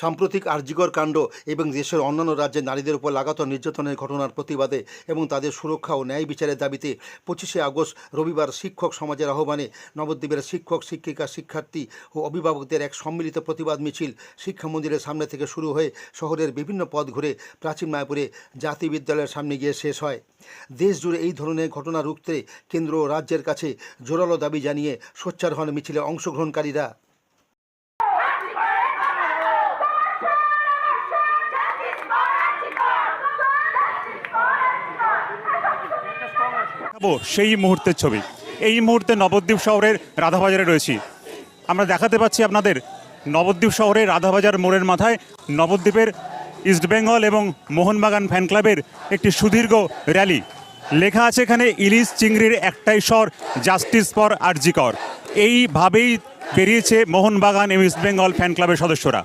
সাম্প্রতিক আর্জিকর কাণ্ড এবং দেশের অন্যান্য রাজ্যে নারীদের উপর লাগাতার নির্যাতনের ঘটনার প্রতিবাদে এবং তাদের সুরক্ষা ও ন্যায় বিচারের দাবিতে পঁচিশে আগস্ট রবিবার শিক্ষক সমাজের আহ্বানে নবদ্বীপের শিক্ষক, শিক্ষিকা, শিক্ষার্থী ও অভিভাবকদের এক সম্মিলিত প্রতিবাদ মিছিল শিক্ষা মন্দিরের সামনে থেকে শুরু হয়ে শহরের বিভিন্ন পথ ঘুরে প্রাচীন মায়াপুরে জাতীয় বিদ্যালয়ের সামনে গিয়ে শেষ হয়। দেশ জুড়ে এই ধরনের ঘটনা রুখতে কেন্দ্র ও রাজ্যের কাছে জোরালো দাবি জানিয়ে সোচ্চার হন মিছিলে অংশগ্রহণকারীরা। দেখাবো সেই মুহূর্তের ছবি। এই মুহূর্তে নবদ্বীপ শহরের রাধাবাজারে রয়েছি। আমরা দেখাতে পাচ্ছি আপনাদের নবদ্বীপ শহরের রাধাবাজার মোড়ের মাথায় নবদ্বীপের ইস্টবেঙ্গল এবং মোহনবাগান ফ্যান ক্লাবের একটি সুদীর্ঘ র্যালি। লেখা আছে এখানে, ইলিশ চিংড়ির একটাই স্বর, জাস্টিস ফর আরজিকর এইভাবেই বেরিয়েছে মোহনবাগান এবং ইস্টবেঙ্গল ফ্যান ক্লাবের সদস্যরা।